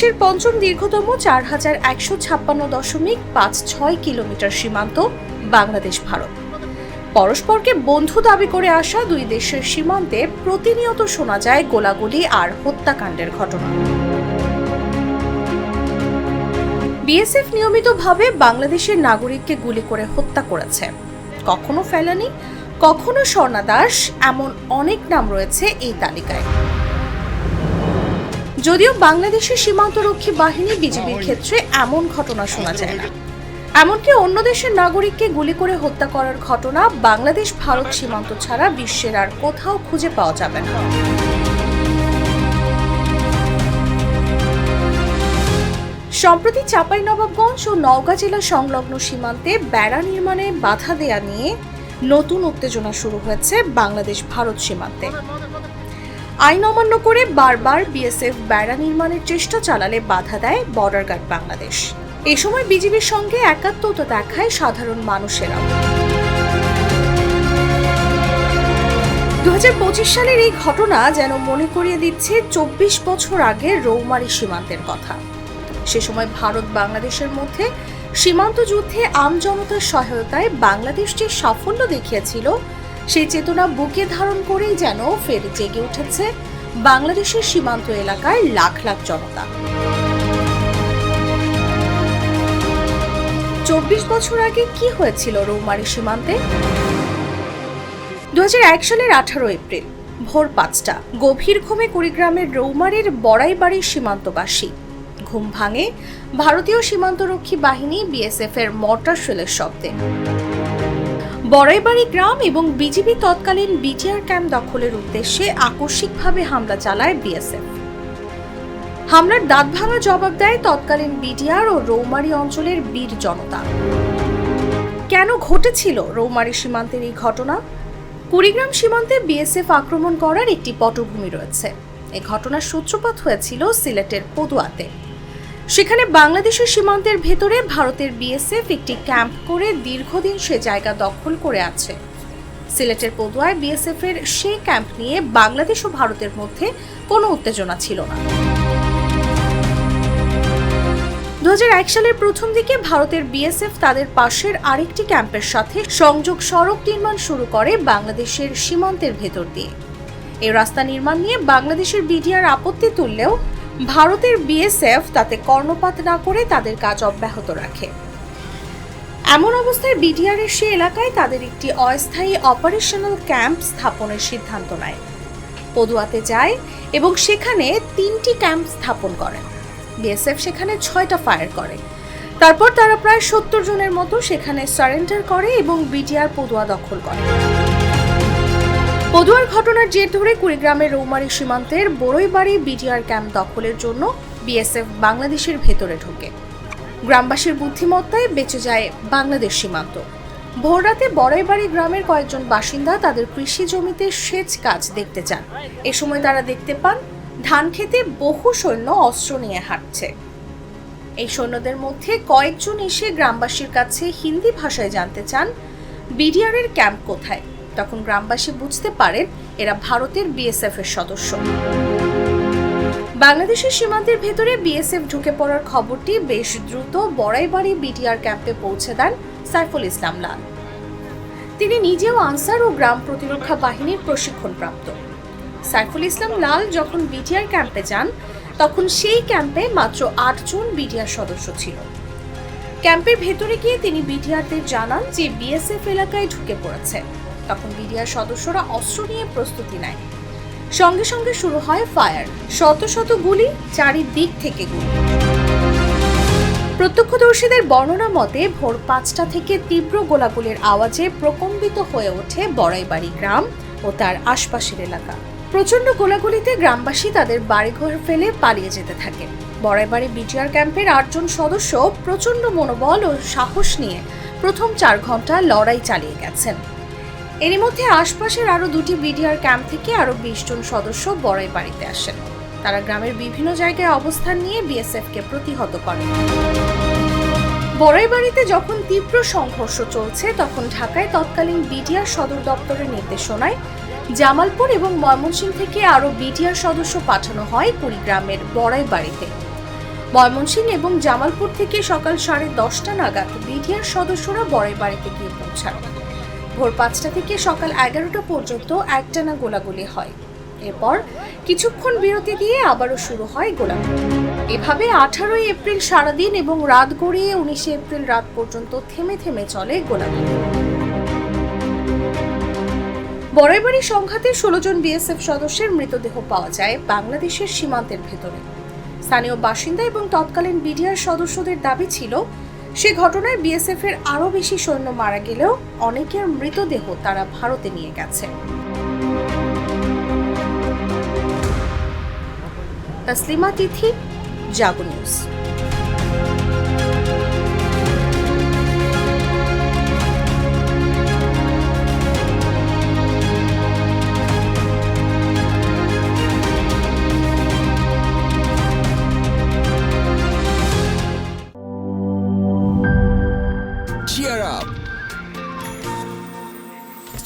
দেশের পঞ্চম দীর্ঘতম চার হাজার একশো ছাপ্পান্ন দশমিক পাঁচ ছয় কিলোমিটার সীমান্ত, বাংলাদেশ, ভারত। পরস্পরকে বন্ধু দাবি করে আসা দুই দেশের সীমান্তে প্রতিনিয়ত শোনা যায় গোলাগুলি আর হত্যাকাণ্ডের ঘটনা। বিএসএফ নিয়মিতভাবে বাংলাদেশের নাগরিককে গুলি করে হত্যা করেছে। কখনো ফেলানি, কখনো স্বর্ণা দাস এমন অনেক নাম রয়েছে এই তালিকায়। যদিও বাংলাদেশের সীমান্তরক্ষী বাহিনী বিজিবির ক্ষেত্রে এমন ঘটনা শোনা যায় না। এমনকি অন্য দেশের নাগরিককে গুলি করে হত্যা করার ঘটনা বাংলাদেশ ভারত সীমান্ত ছাড়া বিশ্বের আর কোথাও খুঁজে পাওয়া যাবে না। সম্প্রতি চাঁপাইনবাবগঞ্জ ও নওগাঁ জেলা সংলগ্ন সীমান্তে বেড়া নির্মাণে বাধা দেয়া নিয়ে নতুন উত্তেজনা শুরু হয়েছে বাংলাদেশ ভারত সীমান্তে। আইন অমান্য করে বারবার বিএসএফ বেড়া নির্মাণের চেষ্টা চালালে বাধা দেয় বর্ডার গার্ড বাংলাদেশ। এ সময় বিজিবির সঙ্গে একাত্মতা দেখায় সাধারণ মানুষেরাও দু সালের এই ঘটনা যেন মনে করিয়ে দিচ্ছে চব্বিশ বছর আগে রৌমারি সীমান্তের কথা। সে সময় ভারত বাংলাদেশের মধ্যে সীমান্ত যুদ্ধে আমজনতার সহায়তায় বাংলাদেশ যে সাফল্য দেখিয়েছিল সেই চেতনা বুকে ধারণ করেই যেন ফের জেগে উঠেছে বাংলাদেশের সীমান্ত এলাকায় লাখ লাখ জনতা। চব্বিশ বছর আগে কি হয়েছিল রৌমারি সীমান্তে? দু সালের আঠারো এপ্রিল, ভোর পাঁচটা, গভীর ঘুমে কুড়িগ্রামের রৌমারির বড়াইবাড়ির সীমান্তবাসী। ঘুম ভাঙে ভারতীয় সীমান্তরক্ষী বাহিনী বিএসএফ এর মর্টার শেলের শব্দে। বড়াইবাড়ি গ্রাম এবং বিজিবি তৎকালীন বিটিআর ক্যাম্প দখলের উদ্দেশ্যে আকস্মিকভাবে হামলা চালায় বিএসএফ। হামলার দাঁত ভাঙা জবাব দেয় তৎকালীন বিডিআর ও রৌমারী অঞ্চলের বীর জনতা। কেন ঘটেছিল রৌমারী সীমান্তের এই ঘটনা? কুড়িগ্রাম সীমান্তে বিএসএফ আক্রমণ করার একটি পটভূমি রয়েছে। এ ঘটনার সূত্রপাত হয়েছিল সিলেটের পদুয়াতে। সেখানে বাংলাদেশের সীমান্তের ভেতরে ভারতের বিএসএফ একটি ক্যাম্প করে দীর্ঘদিন সে জায়গা দখল করে আছে। সিলেটের পদুয়ায় বিএসএফ এর সেই ক্যাম্প নিয়ে বাংলাদেশ ও ভারতের মধ্যে কোনো উত্তেজনা ছিল না। দু হাজার এক সালের প্রথম দিকে ভারতের বিএসএফ তাদের পাশের আরেকটি ক্যাম্পের সাথে সংযোগ সড়ক নির্মাণ শুরু করে বাংলাদেশের সীমান্তের ভেতর দিয়ে। এই রাস্তা নির্মাণ নিয়ে বাংলাদেশের বিডিআর আপত্তি তুললেও ভারতের বিএসএফ তাতে কর্ণপাত না করে তাদের কাজ অব্যাহত রাখে। এমন অবস্থায় বিডিআর এর সে এলাকায় তাদের একটি অস্থায়ী অপারেশনাল ক্যাম্প স্থাপনের সিদ্ধান্ত নেয়। পদুয়াতে যায় এবং সেখানে তিনটি ক্যাম্প স্থাপন করেন। বিএসএফ সেখানে ছয়টা ফায়ার করে। তারপর তারা প্রায় সত্তর জনের মতো সেখানে সারেন্ডার করে এবং বিডিআর পদুয়া দখল করে। পদুয়ার ঘটনার জের ধরে কুড়িগ্রামের রৌমারী সীমান্তের বড়ইবাড়ি বিডিআর ক্যাম্প দখলের জন্য বিএসএফ বাংলাদেশের ভেতরে ঢোকে। গ্রামবাসীর বুদ্ধিমত্তায় বেঁচে যায় বাংলাদেশ সীমান্ত। ভোররাতে বড়াইবাড়ি গ্রামের কয়েকজন বাসিন্দা তাদের কৃষি জমিতে সেচ কাজ দেখতে চান। এ সময় তারা দেখতে পান, ধান খেতে বহু সৈন্য অস্ত্র নিয়ে হাঁটছে। এই সৈন্যদের মধ্যে কয়েকজন এসে গ্রামবাসীর কাছে হিন্দি ভাষায় জানতে চান বিডিআর এর ক্যাম্প কোথায়? তখন গ্রামবাসী বুঝতে পারেন এরা ভারতের বিএসএফ এর সদস্য। বাংলাদেশের সীমান্তের ভেতরে বিএসএফ ঢুকে পড়ার খবরটি বেশ দ্রুত বড়াইবাড়ি বিডিআর ক্যাম্পে পৌঁছে দেন সাইফুল ইসলাম লাল। তিনি নিজেও আনসার ও গ্রাম প্রতিরক্ষা বাহিনীর প্রশিক্ষণপ্রাপ্ত। সাইফুল ইসলাম লাল যখন বিটিআর ক্যাম্পে যান, তখন সেই ক্যাম্পে মাত্র আটজন বিটিআর সদস্য ছিল। ক্যাম্পের ভেতরে গিয়ে তিনি বিটিআরদের জানান যে বিএসএফ এলাকায় ঢুকে পড়েছে। তখন বিডিআর সদস্যরা অস্ত্র নিয়ে প্রস্তুতি নেয়। সঙ্গে সঙ্গে শুরু হয় ফায়ার। শত শত গুলি চারিদিক থেকে গুলি। প্রত্যক্ষদর্শীদের বর্ণনা মতে, ভোর পাঁচটা থেকে তীব্র গোলাগুলির আওয়াজে প্রকম্পিত হয়ে ওঠে বড়াইবাড়ি গ্রাম ও তার আশপাশের এলাকা। প্রচণ্ড গোলাগুলিতে গ্রামবাসী তাদের বাড়িঘর ফেলে পালিয়ে যেতে থাকে। বড়াইবাড়ি বিটিআর ক্যাম্পের আটজন সদস্য প্রচণ্ড মনোবল ও সাহস নিয়ে প্রথম চার ঘণ্টা লড়াই চালিয়ে গেছেন। এরই মধ্যে আশপাশের আরও দুটি বিডিআর ক্যাম্প থেকে আরও বিশ জন সদস্য বড়াই বাড়িতে আসেন। তারা গ্রামের বিভিন্ন জায়গায় অবস্থান নিয়ে বিএসএফকে প্রতিহত করে বড়াইবাড়িতে যখন তীব্র সংঘর্ষ চলছে, তখন ঢাকায় তৎকালীন বিডিআর সদর দপ্তরের নির্দেশনায় জামালপুর এবং ময়মনসিংহ থেকে আরও বিটিআর সদস্য পাঠানো হয় কুড়িগ্রামের বড়াইবাড়িতে ময়মনসিংহ এবং জামালপুর থেকে সকাল সাড়ে দশটা নাগাদ বিডিআর সদস্যরা বড়াই বাড়িতে গিয়ে পৌঁছান। ভোর পাঁচটা থেকে সকাল এগারোটা পর্যন্ত একটানা গোলাগুলি হয়। এরপর কিছুক্ষণ বিরতি দিয়ে আবারও শুরু হয় গোলাগুলি। এভাবে আঠারোই এপ্রিল সারাদিন এবং রাত গড়িয়ে উনিশে এপ্রিল রাত পর্যন্ত থেমে থেমে চলে গোলাগুলি। বড়াইবাড়ি সংঘাতে ষোলো জন বিএসএফ সদস্যের মৃতদেহ পাওয়া যায় বাংলাদেশের সীমান্তের ভেতরে। স্থানীয় বাসিন্দা এবং তৎকালীন বিডিআর সদস্যদের দাবি ছিল সে ঘটনায় বিএসএফ এর আরও বেশি সৈন্য মারা গেলেও অনেকের মৃতদেহ তারা ভারতে নিয়ে গেছে। তসলিমা তিথি, জাগো নিউজ।